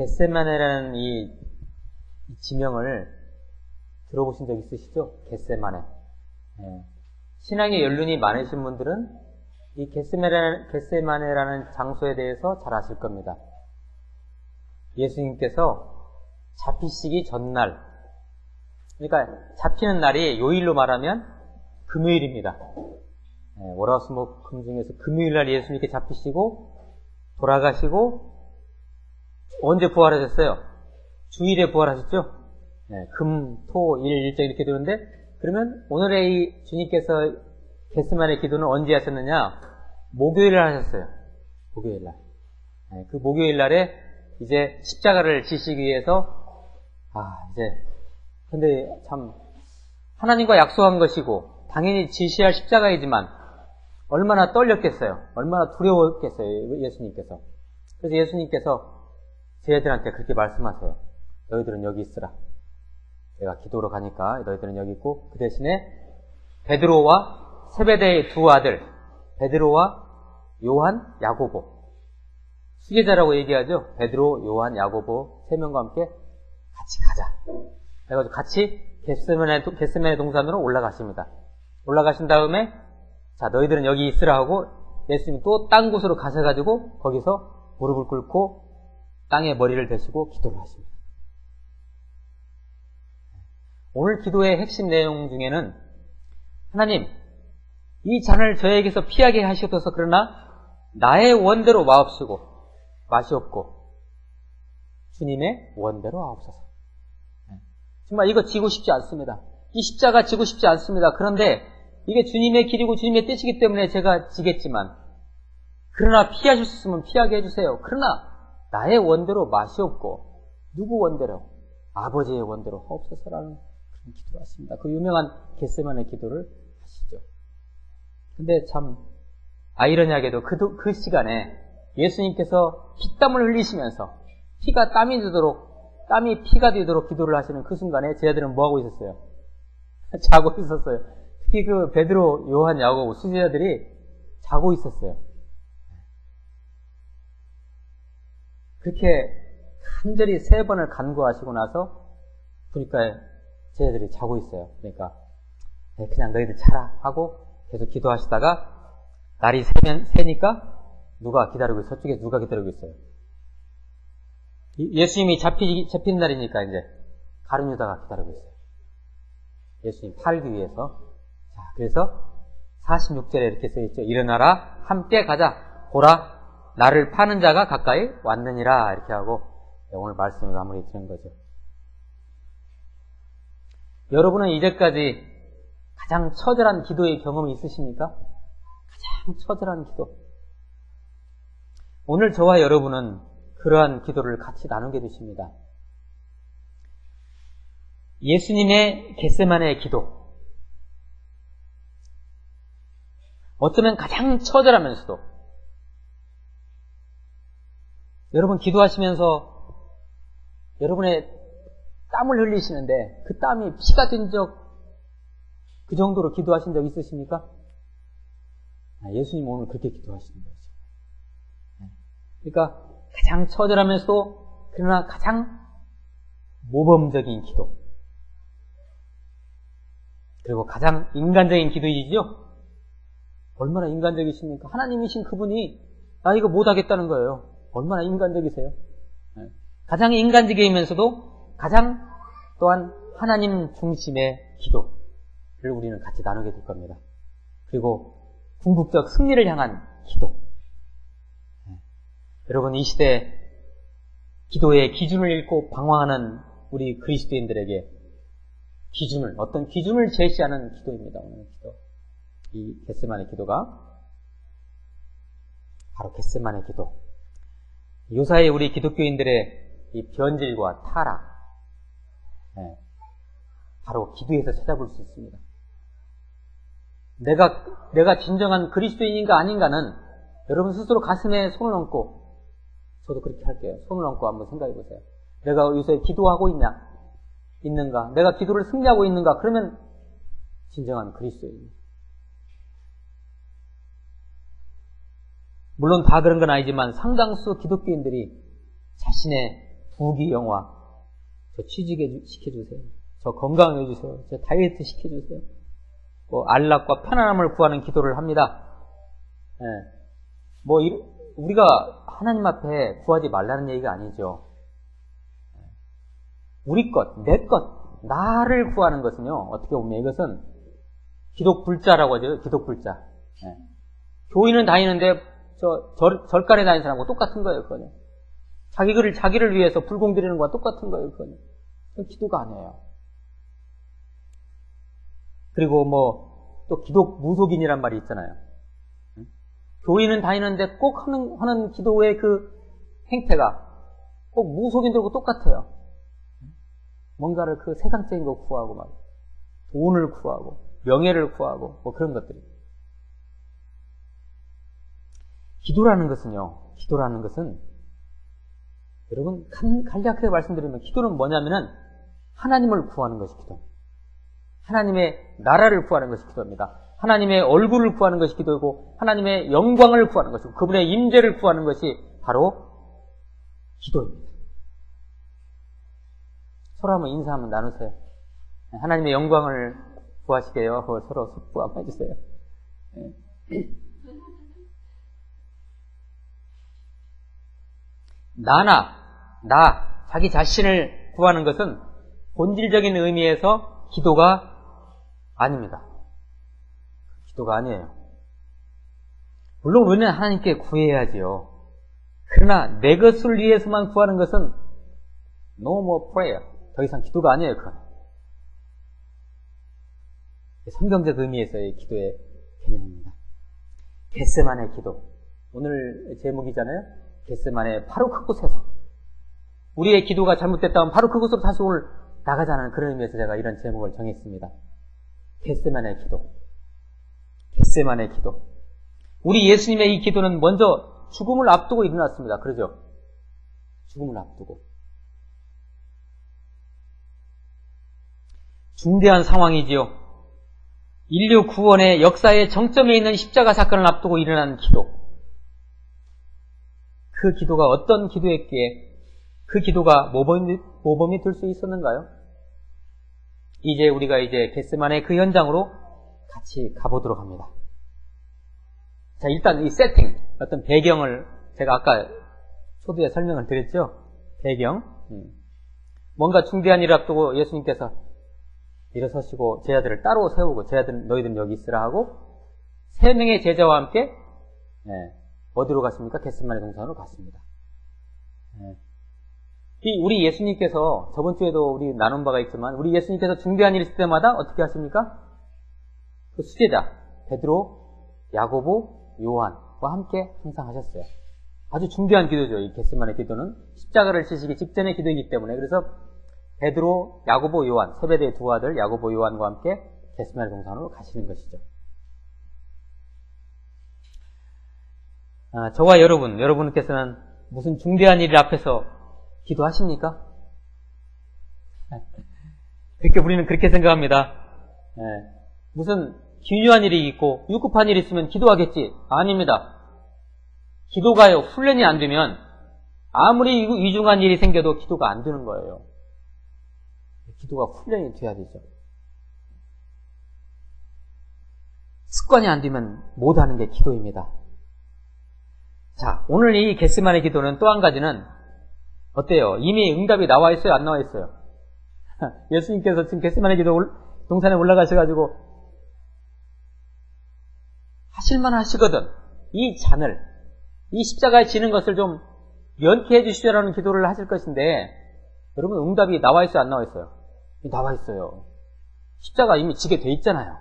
겟세마네라는 이, 이 지명을 들어보신 적 있으시죠? 겟세마네. 예. 신앙의 연륜이 많으신 분들은 이 겟세마네, 겟세마네라는 장소에 대해서 잘 아실 겁니다. 예수님께서 잡히시기 전날, 그러니까 잡히는 날이 요일로 말하면 금요일입니다. 예, 월화수목 금 중에서 금요일 날 예수님께 잡히시고 돌아가시고 언제 부활하셨어요? 주일에 부활하셨죠? 네, 금, 토, 일, 일정 이렇게 되는데 그러면 오늘의 이 주님께서 게스만의 기도는 언제 하셨느냐? 목요일 날 하셨어요. 목요일 날. 네, 그 목요일 날에 이제 십자가를 지시기 위해서 아 이제 근데 참 하나님과 약속한 것이고 당연히 지시할 십자가이지만 얼마나 떨렸겠어요. 얼마나 두려웠겠어요. 예수님께서. 그래서 예수님께서 제 애들한테 그렇게 말씀하세요. 너희들은 여기 있으라. 내가 기도로 가니까 너희들은 여기 있고 그 대신에 베드로와 세베대의 두 아들 베드로와 요한, 야고보 수제자라고 얘기하죠. 베드로, 요한, 야고보 세 명과 함께 같이 가자. 그래가지고 같이 겟세멘의, 겟세멘의 동산으로 올라가십니다. 올라가신 다음에 자 너희들은 여기 있으라 하고 예수님이 또 딴 곳으로 가셔가지고 거기서 무릎을 꿇고 땅에 머리를 대시고 기도를 하십니다. 오늘 기도의 핵심 내용 중에는 하나님 이 잔을 저에게서 피하게 하시옵소서 그러나 나의 원대로 마옵시고 마시옵고 주님의 원대로 하옵소서. 네. 정말 이거 지고 싶지 않습니다. 이 십자가 지고 싶지 않습니다. 그런데 이게 주님의 길이고 주님의 뜻이기 때문에 제가 지겠지만 그러나 있으면 피하게 해주세요. 그러나 나의 원대로 맛이 없고 누구 원대로 아버지의 원대로 하옵소서라는 그런 기도를 하십니다. 그 유명한 겟세만의 기도를 하시죠. 근데 참 아이러니하게도 그, 그 시간에 예수님께서 피땀을 흘리시면서 피가 땀이 되도록 땀이 피가 되도록 기도를 하시는 그 순간에 제 아들은 뭐 하고 있었어요? 자고 있었어요. 특히 그 베드로, 요한, 야고보 수제자들이 자고 있었어요. 그렇게 간절히 세 번을 간구하시고 나서 보니까 쟤들이 자고 있어요. 그러니까 네, 그냥 너희들 자라 하고 계속 기도하시다가 날이 새면 새니까 누가 기다리고? 저쪽에 누가 기다리고 있어요? 예수님이 잡히, 잡힌 날이니까 이제 가룟 유다가 기다리고 있어요. 예수님 팔기 위해서. 자, 그래서 46절에 이렇게 써 있죠. 일어나라, 함께 가자. 보라, 나를 파는 자가 가까이 왔느니라 이렇게 하고 오늘 말씀을 마무리 드는 거죠. 여러분은 이제까지 가장 처절한 기도의 경험이 있으십니까? 가장 처절한 기도. 오늘 저와 여러분은 그러한 기도를 같이 나누게 되십니다. 예수님의 겟세만의 기도. 어쩌면 가장 처절하면서도 여러분 기도하시면서 여러분의 땀을 흘리시는데 그 땀이 피가 된 적 그 정도로 기도하신 적 있으십니까? 아, 예수님 오늘 그렇게 기도하시는 거죠. 네. 그러니까 가장 처절하면서도 그러나 가장 모범적인 기도. 그리고 가장 인간적인 기도이죠? 얼마나 인간적이십니까? 하나님이신 그분이 나 이거 못하겠다는 거예요. 얼마나 인간적이세요? 네. 가장 인간적이면서도 가장 또한 하나님 중심의 기도를 우리는 같이 나누게 될 겁니다. 그리고 궁극적 승리를 향한 기도. 네. 여러분 이 시대 기도의 기준을 잃고 방황하는 우리 그리스도인들에게 기준을 어떤 기준을 제시하는 기도입니다. 오늘 기도. 이 겟세만의 기도가 바로 겟세만의 기도. 요사이 우리 기독교인들의 이 변질과 타락, 네, 바로 기도에서 찾아볼 수 있습니다. 내가, 내가 진정한 그리스도인인가 아닌가는 여러분 스스로 가슴에 손을 얹고, 저도 그렇게 할게요. 손을 얹고 한번 생각해 보세요. 내가 요새 기도하고 있냐? 있는가? 내가 기도를 승리하고 있는가? 그러면 진정한 그리스도인. 물론 다 그런 건 아니지만 상당수 기독교인들이 자신의 부귀 영화, 저 취직해 시켜주세요. 저 건강해 주세요. 저 다이어트 시켜주세요. 뭐 안락과 편안함을 구하는 기도를 합니다. 예. 뭐 이- 우리가 하나님 앞에 구하지 말라는 얘기가 아니죠. 우리 것, 내 것, 나를 구하는 것은요. 어떻게 보면 이것은 기독 불자라고 하죠. 기독 불자. 예. 교인은 다니는데 저 절, 절간에 다니는 사람하고 똑같은 거예요. 그거는. 자기를 자기를 위해서 불공 드리는 거와 똑같은 거예요. 그거는. 그건 기도가 아니에요. 그리고 뭐 또 기독 무속인이란 말이 있잖아요. 응? 교인은 다니는데 꼭 하는, 하는 기도의 그 행태가 꼭 무속인들하고 똑같아요. 뭔가를 그 세상적인 거 구하고 막 돈을 구하고 명예를 구하고 뭐 그런 것들이. 기도라는 것은요. 기도라는 것은 여러분 간, 간략하게 말씀드리면 기도는 뭐냐면은 하나님을 구하는 것이 기도. 하나님의 나라를 구하는 것이 기도입니다. 하나님의 얼굴을 구하는 것이 기도이고 하나님의 영광을 구하는 것이고 그분의 임재를 구하는 것이 바로 기도입니다. 서로 한번 인사 한번 나누세요. 하나님의 영광을 구하시게요. 서로 속구 한번 해주세요. 나나, 나, 자기 자신을 구하는 것은 본질적인 의미에서 기도가 아닙니다. 기도가 아니에요. 물론 우리는 하나님께 구해야지요. 그러나 내 것을 위해서만 구하는 것은 no more prayer. 더 이상 기도가 아니에요, 그건. 성경적 의미에서의 기도의 개념입니다. 겟세만의 기도. 오늘 제목이잖아요. 겟세만의 바로 그곳에서. 우리의 기도가 잘못됐다면 바로 그곳으로 다시 오늘 나가자는 그런 의미에서 제가 이런 제목을 정했습니다. 겟세만의 기도. 겟세만의 기도. 우리 예수님의 이 기도는 먼저 죽음을 앞두고 일어났습니다. 그러죠? 죽음을 앞두고. 중대한 상황이지요. 인류 구원의 역사의 정점에 있는 십자가 사건을 앞두고 일어난 기도. 그 기도가 어떤 기도였기에 그 기도가 모범이, 모범이 될 수 있었는가요? 이제 우리가 이제 게스만의 그 현장으로 같이 가보도록 합니다. 자, 일단 이 세팅, 어떤 배경을 제가 아까 초두에 설명을 드렸죠? 배경. 음. 뭔가 중대한 일을 앞두고 예수님께서 일어서시고 제자들을 따로 세우고 제자들 너희들은 여기 있으라 하고 세 명의 제자와 함께 네, 어디로 갔습니까? 게스만의 동산으로 갔습니다. 네. 이 우리 예수님께서 저번 주에도 우리 나눈 바가 있지만 우리 예수님께서 중대한 일 있을 때마다 어떻게 하십니까? 그 수제자 베드로, 야고보, 요한과 함께 항상 하셨어요. 아주 중대한 기도죠. 이 게스만의 기도는 십자가를 지시기 직전의 기도이기 때문에 그래서 베드로, 야고보, 요한 세배대의 두 아들 야고보, 요한과 함께 게스만의 동산으로 가시는 것이죠. 아, 저와 여러분, 여러분께서는 무슨 중대한 일 앞에서 기도하십니까? 그렇게 우리는 그렇게 생각합니다. 네. 무슨 기묘한 일이 있고 유급한 일이 있으면 기도하겠지? 아닙니다. 기도가요 훈련이 안 되면 아무리 위중한 일이 생겨도 기도가 안 되는 거예요. 기도가 훈련이 돼야 되죠. 습관이 안 되면 못 하는 게 기도입니다. 자, 오늘 이 게스만의 기도는 또 한 가지는 어때요? 이미 응답이 나와 있어요? 안 나와 있어요? 예수님께서 지금 게스만의 기도 동산에 올라가셔가지고 하실만 하시거든. 이 잔을, 이 십자가에 지는 것을 좀 면케해 주시라는 기도를 하실 것인데, 여러분 응답이 나와 있어요? 안 나와 있어요? 나와 있어요. 십자가 이미 지게 돼 있잖아요.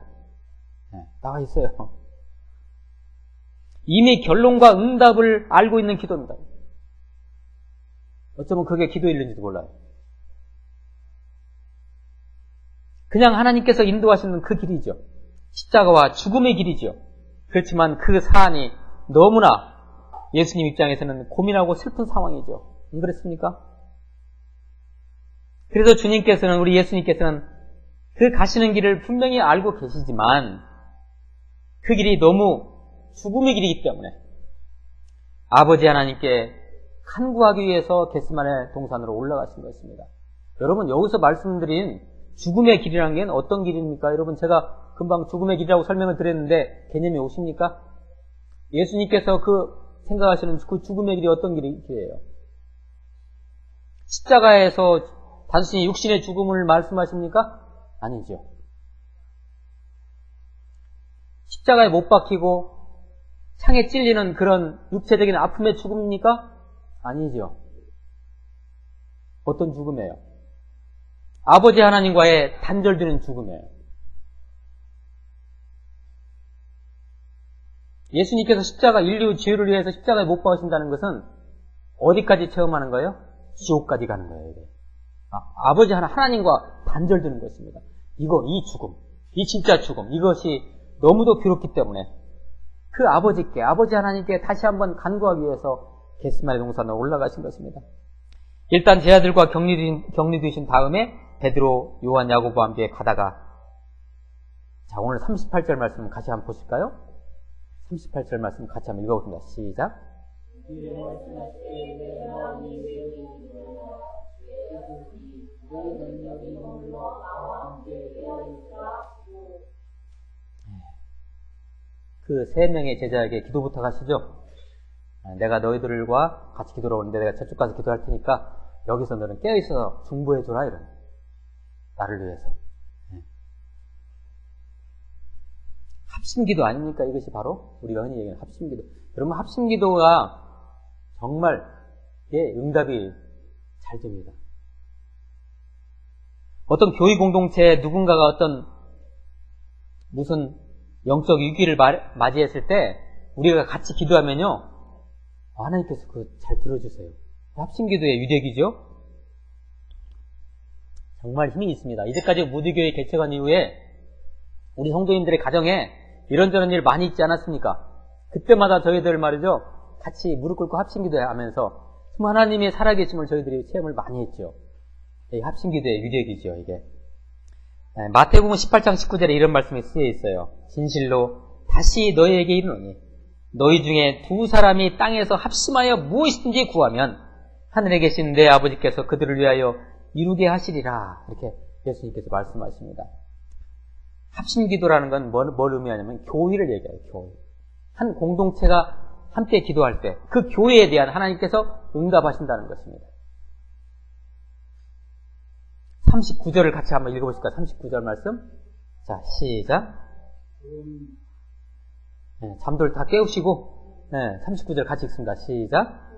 네, 나와 있어요. 이미 결론과 응답을 알고 있는 기도입니다. 어쩌면 그게 기도일는지도 몰라요. 그냥 하나님께서 인도하시는 그 길이죠. 십자가와 죽음의 길이죠. 그렇지만 그 사안이 너무나 예수님 입장에서는 고민하고 슬픈 상황이죠. 안 그렇습니까? 그래서 주님께서는, 우리 예수님께서는 그 가시는 길을 분명히 알고 계시지만 그 길이 너무 죽음의 길이기 때문에 아버지 하나님께 간구하기 위해서 겟스만의 동산으로 올라가신 것입니다. 여러분 여기서 말씀드린 죽음의 길이라는 게 어떤 길입니까? 여러분 제가 금방 죽음의 길이라고 설명을 드렸는데 개념이 오십니까? 예수님께서 그 생각하시는 그 죽음의 길이 어떤 길이에요? 십자가에서 단순히 육신의 죽음을 말씀하십니까? 아니죠. 십자가에 못 박히고 창에 찔리는 그런 육체적인 아픔의 죽음입니까? 아니죠. 어떤 죽음이에요? 아버지 하나님과의 단절되는 죽음이에요. 예수님께서 십자가 인류 지혜를 위해서 십자가에 못 박으신다는 것은 어디까지 체험하는 거예요? 지옥까지 가는 거예요. 이게. 아, 버지 하나 하나님과 단절되는 것입니다. 이거 이 죽음, 이 진짜 죽음 이것이 너무도 괴롭기 때문에 그 아버지께 아버지 하나님께 다시 한번 간구하기 위해서 게스마의 동산으로 올라가신 것입니다. 일단 제 아들과 격리, 격리 되신 다음에 베드로, 요한, 야고보와 함께 가다가 자 오늘 38절 말씀 같이 한번 보실까요? 38절 말씀 같이 한번 읽어보겠습니다. 시작. 그 세 명의 제자에게 기도 부탁하시죠. 아, 내가 너희들과 같이 기도를 오는데 내가 저쪽 가서 기도할 테니까 여기서 너는 깨어있어서 중보해줘라 이런 나를 위해서 네. 합심기도 아닙니까 이것이 바로 우리가 흔히 얘기하는 합심기도 여러분 합심기도가 정말 예, 응답이 잘 됩니다 어떤 교회 공동체에 누군가가 어떤 무슨 영적 위기를 맞이했을 때 우리가 같이 기도하면요 하나님께서 그 잘 들어주세요. 합심기도의 유력이죠. 정말 힘이 있습니다. 이제까지 무드교회 개척한 이후에 우리 성도님들의 가정에 이런저런 일 많이 있지 않았습니까? 그때마다 저희들 말이죠. 같이 무릎 꿇고 합심기도 하면서 하나님의 살아계심을 저희들이 체험을 많이 했죠. 합심기도의 유력이죠, 이게. 네, 마태복음 18장 19절에 이런 말씀이 쓰여 있어요. 진실로 다시 너희에게 이르노니 너희 중에 두 사람이 땅에서 합심하여 무엇이든지 구하면 하늘에 계신 내 아버지께서 그들을 위하여 이루게 하시리라. 이렇게 예수님께서 말씀하십니다. 합심 기도라는 건 뭘, 뭘 의미하냐면 교회를 얘기해요, 교회. 한 공동체가 함께 기도할 때 그 교회에 대한 하나님께서 응답하신다는 것입니다. 39절을 같이 한번 읽어보실까요? 39절 말씀. 자, 시작. 네, 잠들 다 깨우시고, 네, 39절 같이 읽습니다. 시작.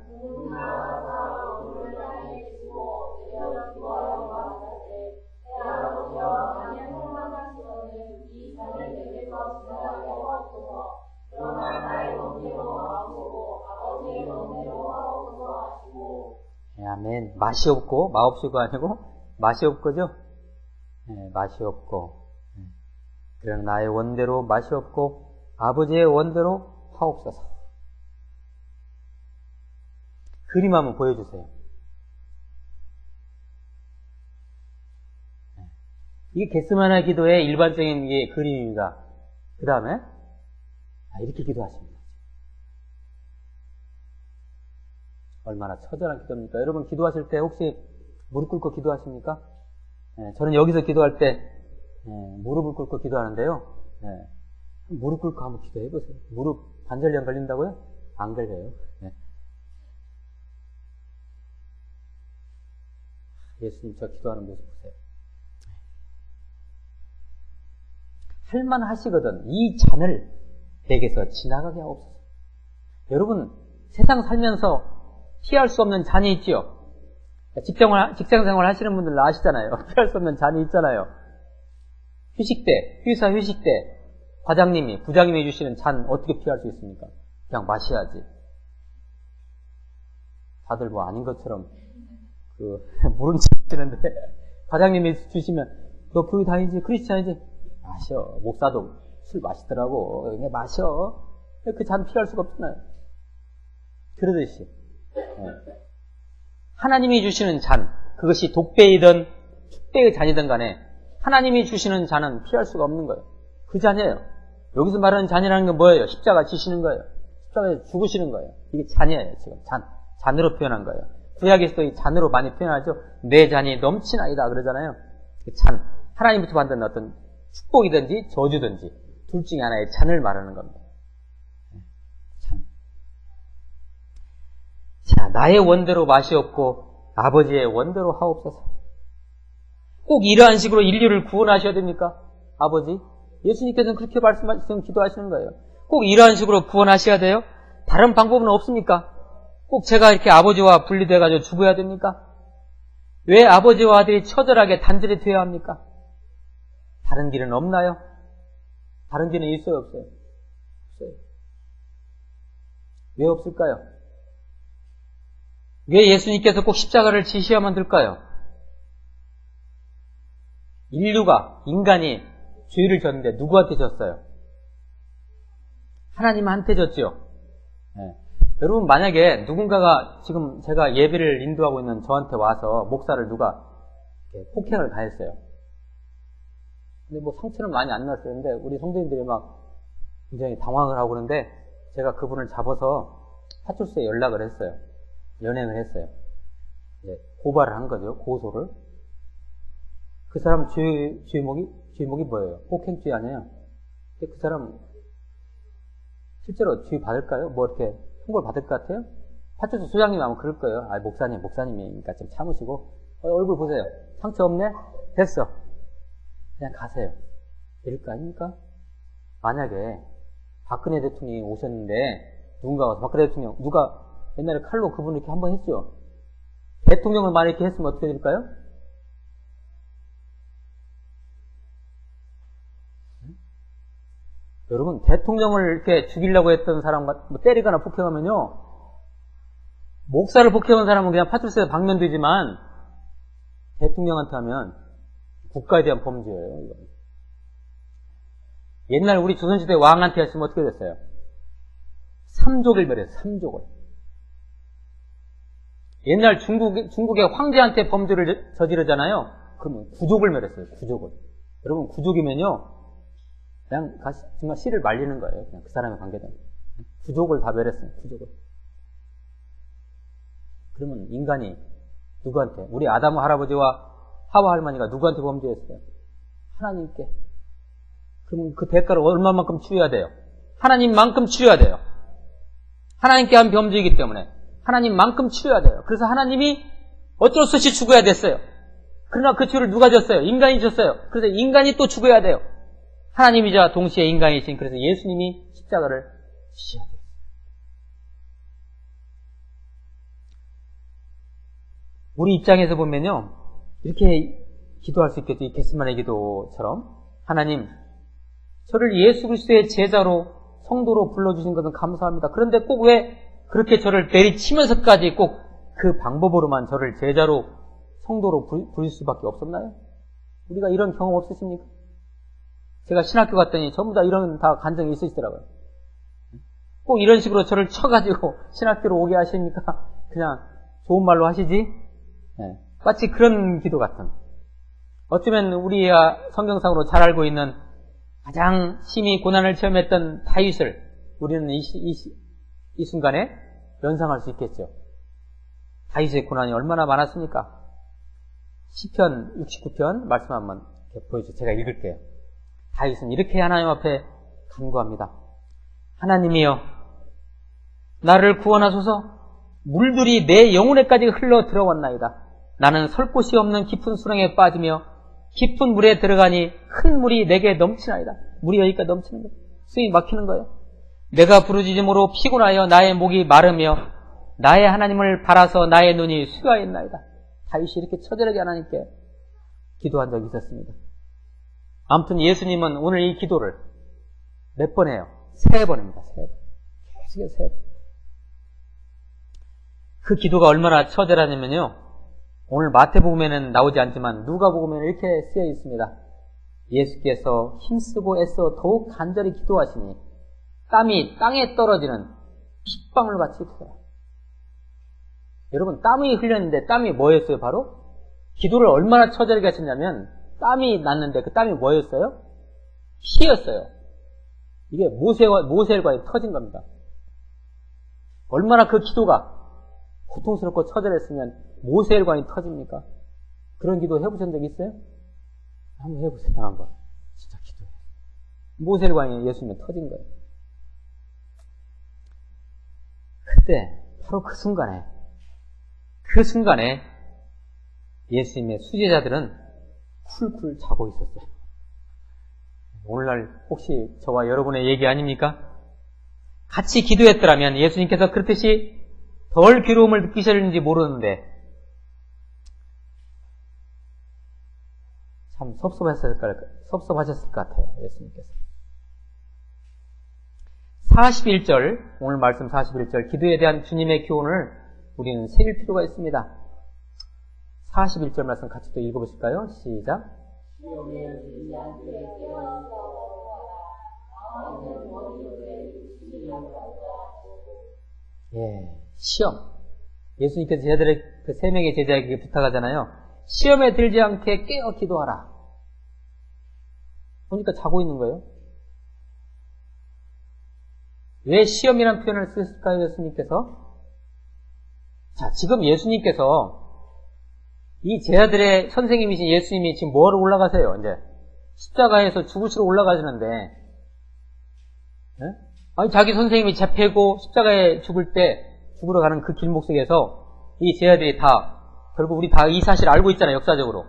네, 아멘. 맛이 없고, 마옵시가 아니고, 맛이 없고죠? 네, 맛이 없고. 네. 그러나 나의 원대로 맛이 없고, 아버지의 원대로 하옵소서. 그림 한번 보여주세요. 네. 이게 게스마나 기도의 일반적인 게 그림입니다. 그 다음에 아, 이렇게 기도하십니다. 얼마나 처절한 기도입니까? 여러분 기도하실 때 혹시 무릎 꿇고 기도하십니까? 네, 저는 여기서 기도할 때 네, 무릎을 꿇고 기도하는데요. 네, 무릎 꿇고 한번 기도해 보세요. 무릎 관절염 걸린다고요? 안 걸려요. 네. 예수님 저 기도하는 모습 보세요. 할만 하시거든. 이 잔을 내게서 지나가게 하옵소서. 여러분, 세상 살면서 피할 수 없는 잔이 있지요? 직장을, 직장 생활 하시는 분들 아시잖아요. 피할 수 없는 잔이 있잖아요. 휴식 때, 휴사 휴식 때, 과장님이, 부장님이 주시는 잔 어떻게 피할 수 있습니까? 그냥 마셔야지. 다들 뭐 아닌 것처럼, 그, 모른 척 하시는데, 과장님이 주시면, 너 교회 다니지? 크리스찬이지? 마셔. 목사도 술 마시더라고. 그냥 마셔. 그 잔 피할 수가 없잖아요. 그러듯이. 네. 하나님이 주시는 잔, 그것이 독배이든 축배의 잔이든 간에, 하나님이 주시는 잔은 피할 수가 없는 거예요. 그 잔이에요. 여기서 말하는 잔이라는 건 뭐예요? 십자가 지시는 거예요. 십자가에 죽으시는 거예요. 이게 잔이에요, 지금. 잔. 잔으로 표현한 거예요. 구약에서도 이 잔으로 많이 표현하죠. 내 잔이 넘치나이다 그러잖아요. 그 잔. 하나님부터 받는 어떤 축복이든지 저주든지 둘 중에 하나의 잔을 말하는 겁니다. 자, 나의 원대로 맛이 없고 아버지의 원대로 하옵소서. 꼭 이러한 식으로 인류를 구원하셔야 됩니까? 아버지? 예수님께서는 그렇게 말씀하시면 기도하시는 거예요. 꼭 이러한 식으로 구원하셔야 돼요? 다른 방법은 없습니까? 꼭 제가 이렇게 아버지와 분리돼가지고 죽어야 됩니까? 왜 아버지와 아들이 처절하게 단절이 되어야 합니까? 다른 길은 없나요? 다른 길은 있어요, 없어요? 없어요. 왜 없을까요? 왜 예수님께서 꼭 십자가를 지셔야만 될까요? 인류가, 인간이 죄를 졌는데 누구한테 졌어요? 하나님한테 졌죠. 네. 여러분 만약에 누군가가 지금 제가 예배를 인도하고 있는 저한테 와서 목사를 누가 폭행을 가했어요. 근데 뭐 상처는 많이 안 났어요. 근데 우리 성도님들이 막 굉장히 당황을 하고 그러는데 제가 그분을 잡아서 파출소에 연락을 했어요. 연행을 했어요. 고발을 한 거죠. 고소를. 그 사람 죄, 죄목이, 죄목이 뭐예요? 폭행죄 아니에요? 그 사람 실제로 죄 받을까요? 뭐 이렇게 통보를 받을 것 같아요? 파출소 소장님 아마 그럴 거예요. 아, 목사님, 목사님이니까 좀 참으시고, 어, 얼굴 보세요. 상처 없네? 됐어. 그냥 가세요. 이럴 거 아닙니까? 만약에 박근혜 대통령이 오셨는데, 누군가 와서 박근혜 대통령, 누가 옛날에 칼로 그분을 이렇게 한번 했죠? 대통령을 만약 이렇게 했으면 어떻게 될까요? 여러분, 대통령을 이렇게 죽이려고 했던 사람, 뭐 때리거나 폭행하면요, 목사를 폭행한 사람은 그냥 파출소에 방면되지만, 대통령한테 하면 국가에 대한 범죄예요, 이거. 옛날 우리 조선시대 왕한테 하시면 어떻게 됐어요? 삼족을 멸했어요, 삼족을. 옛날 중국, 중국의 황제한테 범죄를 저지르잖아요? 그러면 구족을 멸했어요, 구족을. 여러분, 구족이면요, 그냥 정말 씨를 말리는 거예요. 그냥 그 사람의 관계된. 부족을 다 멸했습니다. 부족을. 그러면 인간이 누구한테? 우리 아담 할아버지와 하와 할머니가 누구한테 범죄했어요? 하나님께. 그럼 그 대가를 얼마만큼 치러야 돼요? 하나님만큼 치러야 돼요. 하나님께 한 범죄이기 때문에 하나님만큼 치러야 돼요. 그래서 하나님이 어쩔 수 없이 죽어야 됐어요. 그러나 그 죄를 누가 졌어요? 인간이 졌어요. 그래서 인간이 또 죽어야 돼요. 하나님이자 동시에 인간이신 그래서 예수님이 십자가를 지셔야 돼요. 우리 입장에서 보면요. 이렇게 기도할 수 있겠죠. 이 게스만의 기도처럼. 하나님, 저를 예수 그리스도의 제자로 성도로 불러주신 것은 감사합니다. 그런데 꼭 왜 그렇게 저를 내리치면서까지 꼭 그 방법으로만 저를 제자로 성도로 부릴 수밖에 없었나요? 우리가 이런 경험 없으십니까? 제가 신학교 갔더니 전부 다 이런 다 간증이 있으시더라고요. 꼭 이런 식으로 저를 쳐가지고 신학교로 오게 하십니까? 그냥 좋은 말로 하시지? 네. 마치 그런 기도 같은. 어쩌면 우리가 성경상으로 잘 알고 있는 가장 심히 고난을 체험했던 다윗을 우리는 이, 이, 이 순간에 연상할 수 있겠죠. 다윗의 고난이 얼마나 많았습니까? 시편 69편 말씀 한번 보여주세요. 제가 읽을게요. 다윗은 이렇게 하나님 앞에 간구합니다. 하나님이여, 나를 구원하소서 물들이 내 영혼에까지 흘러 들어왔나이다. 나는 설 곳이 없는 깊은 수렁에 빠지며 깊은 물에 들어가니 큰 물이 내게 넘치나이다. 물이 여기까지 넘치는 거예요. 숨이 막히는 거예요. 내가 부르짖음으로 피곤하여 나의 목이 마르며 나의 하나님을 바라서 나의 눈이 수가했나이다. 다윗이 이렇게 처절하게 하나님께 기도한 적이 있었습니다. 아무튼 예수님은 오늘 이 기도를 몇 번 해요? 세 번입니다. 세 번. 계속해서 세 번. 그 기도가 얼마나 처절하냐면요. 오늘 마태복음에는 나오지 않지만 누가복음에는 이렇게 쓰여 있습니다. 예수께서 힘쓰고 애써 더욱 간절히 기도하시니 땀이 땅에 떨어지는 핏방울 같이 흘러요. 여러분 땀이 흘렸는데 땀이 뭐였어요? 바로 기도를 얼마나 처절하게 하셨냐면 땀이 났는데 그 땀이 뭐였어요? 피였어요. 이게 모세와, 모세과에 터진 겁니다. 얼마나 그 기도가 고통스럽고 처절했으면 모세일관이 터집니까? 그런 기도 해보신 적 있어요? 한번 해보세요, 한번. 진짜 기도해. 모세일관이 예수님이 터진 거예요. 그때, 바로 그 순간에, 그 순간에 예수님의 수제자들은 쿨쿨 자고 있었어요. 오늘날 혹시 저와 여러분의 얘기 아닙니까? 같이 기도했더라면 예수님께서 그렇듯이 덜 괴로움을 느끼셨는지 모르는데 참 섭섭하셨을, 섭섭하셨을 것 같아요. 예수님께서. 41절, 오늘 말씀 41절, 기도에 대한 주님의 교훈을 우리는 새길 필요가 있습니다. 41절 말씀 같이 또 읽어보실까요? 시작. 예, 시험. 예수님께서 제자들의 그 세 명의 제자에게 부탁하잖아요. 시험에 들지 않게 깨어 기도하라. 보니까 자고 있는 거예요. 왜 시험이라는 표현을 쓰실까요, 예수님께서? 자, 지금 예수님께서 이 제자들의 선생님이신 예수님이 지금 뭐하러 올라가세요, 이제? 십자가에서 죽으시러 올라가시는데, 네? 아니, 자기 선생님이 잡히고 십자가에 죽을 때, 죽으러 가는 그 길목 속에서 이 제자들이 다, 결국 우리 다 이 사실 알고 있잖아요, 역사적으로.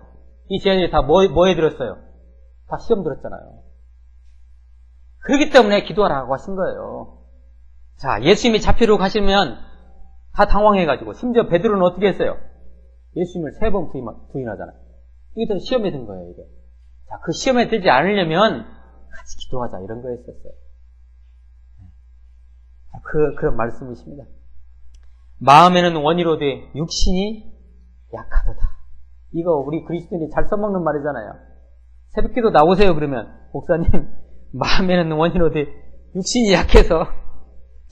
이 제자들이 다 뭐, 뭐에 들었어요? 다 시험 들었잖아요. 그렇기 때문에 기도하라고 하신 거예요. 자, 예수님이 잡히러 가시면 다 당황해가지고, 심지어 베드로는 어떻게 했어요? 예수님을 세 번 부인하잖아요. 이게 다 시험에 든 거예요, 이게. 자, 그 시험에 들지 않으려면 같이 기도하자, 이런 거였었어요. 그, 그런 말씀이십니다. 마음에는 원이로되 육신이 약하도다. 이거 우리 그리스도인이 잘 써먹는 말이잖아요. 새벽기도 나오세요, 그러면. 목사님, 마음에는 원이로되 육신이 약해서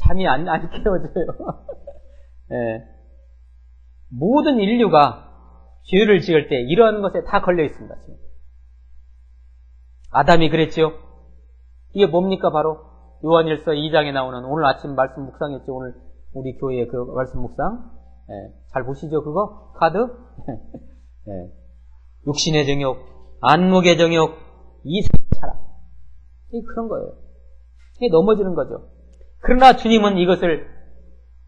잠이 안, 안 깨워져요. 예. 모든 인류가 죄를 지을 때 이러한 것에 다 걸려 있습니다. 지금. 아담이 그랬죠. 이게 뭡니까 바로 요한일서 2장에 나오는 오늘 아침 말씀 묵상했죠. 오늘 우리 교회의 그 말씀 묵상. 예, 잘 보시죠 그거 카드. 예. 육신의 정욕, 안목의 정욕, 이생의 차락. 이 그런 거예요. 이게 넘어지는 거죠. 그러나 주님은 이것을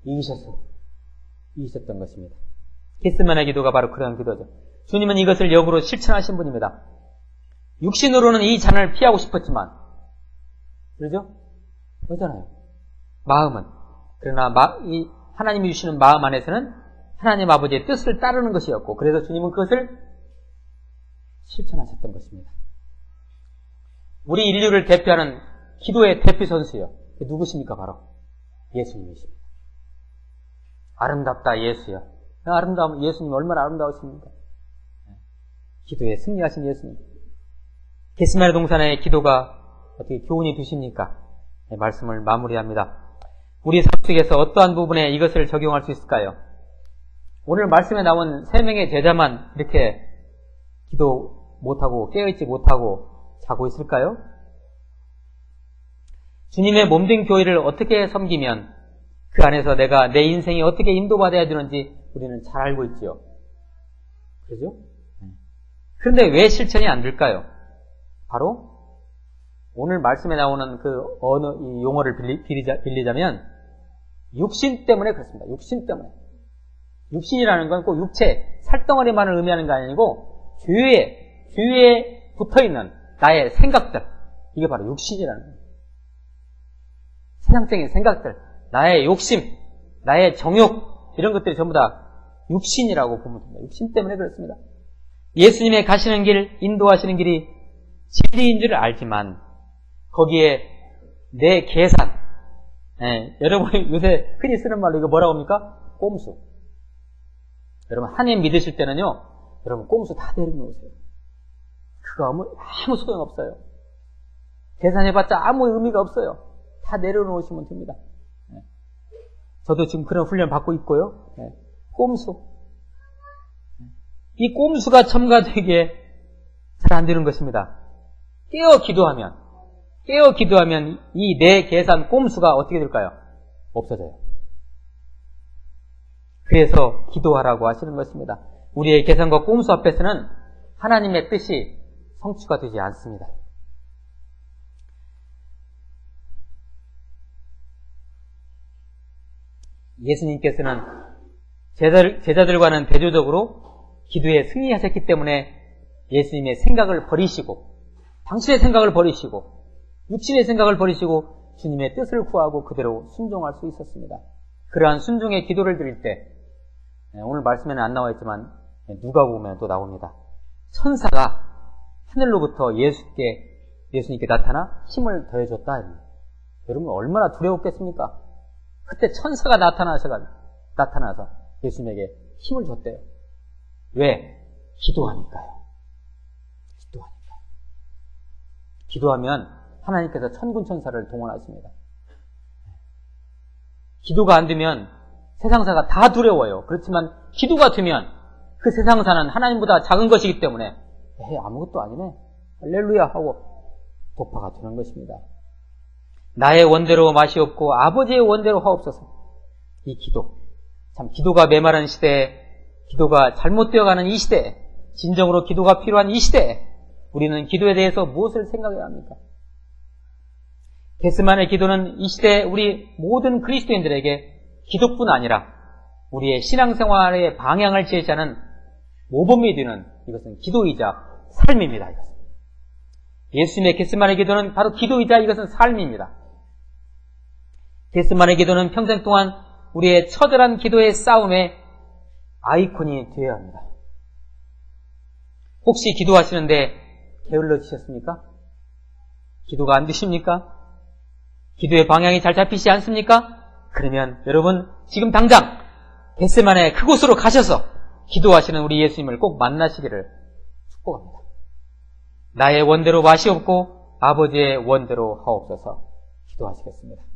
이기셨어요. 이기셨던 것입니다. 게스만의 기도가 바로 그런 기도죠. 주님은 이것을 역으로 실천하신 분입니다. 육신으로는 이 잔을 피하고 싶었지만, 그러죠? 그러잖아요. 마음은. 그러나 마, 이 하나님이 주시는 마음 안에서는 하나님 아버지의 뜻을 따르는 것이었고, 그래서 주님은 그것을 실천하셨던 것입니다. 우리 인류를 대표하는 기도의 대표 선수요. 누구십니까? 바로 예수님이십니다. 아름답다 예수여. 아름다움 예수님 얼마나 아름다우십니까? 기도에 승리하신 예수님. 게스마르 동산의 기도가 어떻게 교훈이 되십니까? 네, 말씀을 마무리합니다. 우리 삶 속에서 어떠한 부분에 이것을 적용할 수 있을까요? 오늘 말씀에 나온 세 명의 제자만 이렇게 기도 못하고 깨어있지 못하고 자고 있을까요? 주님의 몸된 교회를 어떻게 섬기면 그 안에서 내가 내 인생이 어떻게 인도받아야 되는지 우리는 잘 알고 있지요. 그죠? 그런데 왜 실천이 안 될까요? 바로 오늘 말씀에 나오는 그 언어, 이 용어를 빌리자, 빌리자면 육신 때문에 그렇습니다. 육신 때문에. 육신이라는 건 꼭 육체, 살덩어리만을 의미하는 게 아니고 주위에, 주위에 붙어 있는 나의 생각들. 이게 바로 육신이라는 거예요. 세상적인 생각들, 나의 욕심, 나의 정욕, 이런 것들이 전부 다 육신이라고 보면 됩니다. 육신 때문에 그렇습니다. 예수님의 가시는 길, 인도하시는 길이 진리인 줄 알지만 거기에 내 계산, 예, 여러분이 요새 흔히 쓰는 말로 이거 뭐라고 합니까? 꼼수. 여러분 하나님 믿으실 때는요, 여러분 꼼수 다 내려놓으세요. 그거 아무, 아무 소용없어요. 계산해봤자 아무 의미가 없어요. 다 내려놓으시면 됩니다. 예. 저도 지금 그런 훈련 받고 있고요. 예. 꼼수. 이 꼼수가 첨가되게 잘 안 되는 것입니다. 깨어 기도하면, 깨어 기도하면 이 내 계산 꼼수가 어떻게 될까요? 없어져요. 그래서 기도하라고 하시는 것입니다. 우리의 계산과 꼼수 앞에서는 하나님의 뜻이 성취가 되지 않습니다. 예수님께서는 제자들, 제자들 과는 대조적으로 기도에 승리하셨기 때문에 예수님의 생각을 버리시고 당신의 생각을 버리시고 육신의 생각을 버리시고 주님의 뜻을 구하고 그대로 순종할 수 있었습니다. 그러한 순종의 기도를 드릴 때 네, 오늘 말씀에는 안 나와 있지만 누가 보면 또 나옵니다. 천사가 하늘로부터 예수께 예수님께 나타나 힘을 더해줬다. 여러분 얼마나 두려웠겠습니까? 그때 천사가 나타나셔가 나타나서 예수님에게 힘을 줬대요. 왜? 기도하니까요. 기도하니까. 기도하면 하나님께서 천군 천사를 동원하십니다. 기도가 안 되면 세상사가 다 두려워요. 그렇지만 기도가 되면 그 세상사는 하나님보다 작은 것이기 때문에 에이, 아무것도 아니네. 할렐루야 하고 도파가 되는 것입니다. 나의 원대로 맛이 없고 아버지의 원대로 하옵소서. 이 기도. 참 기도가 메마른 시대에 기도가 잘못되어 가는 이 시대에 진정으로 기도가 필요한 이 시대에 우리는 기도에 대해서 무엇을 생각해야 합니까? 게스만의 기도는 이 시대 우리 모든 그리스도인들에게 기도뿐 아니라 우리의 신앙생활의 방향을 제시하는 모범이 되는 이것은 기도이자 삶입니다. 이것은. 예수님의 게스만의 기도는 바로 기도이자 이것은 삶입니다. 게스만의 기도는 평생 동안 우리의 처절한 기도의 싸움의 아이콘이 되어야 합니다. 혹시 기도하시는데 게을러지셨습니까? 기도가 안 되십니까? 기도의 방향이 잘 잡히지 않습니까? 그러면 여러분 지금 당장 겟세만의 그곳으로 가셔서 기도하시는 우리 예수님을 꼭 만나시기를 축복합니다. 나의 원대로 맛이 없고 아버지의 원대로 하옵소서 기도하시겠습니다.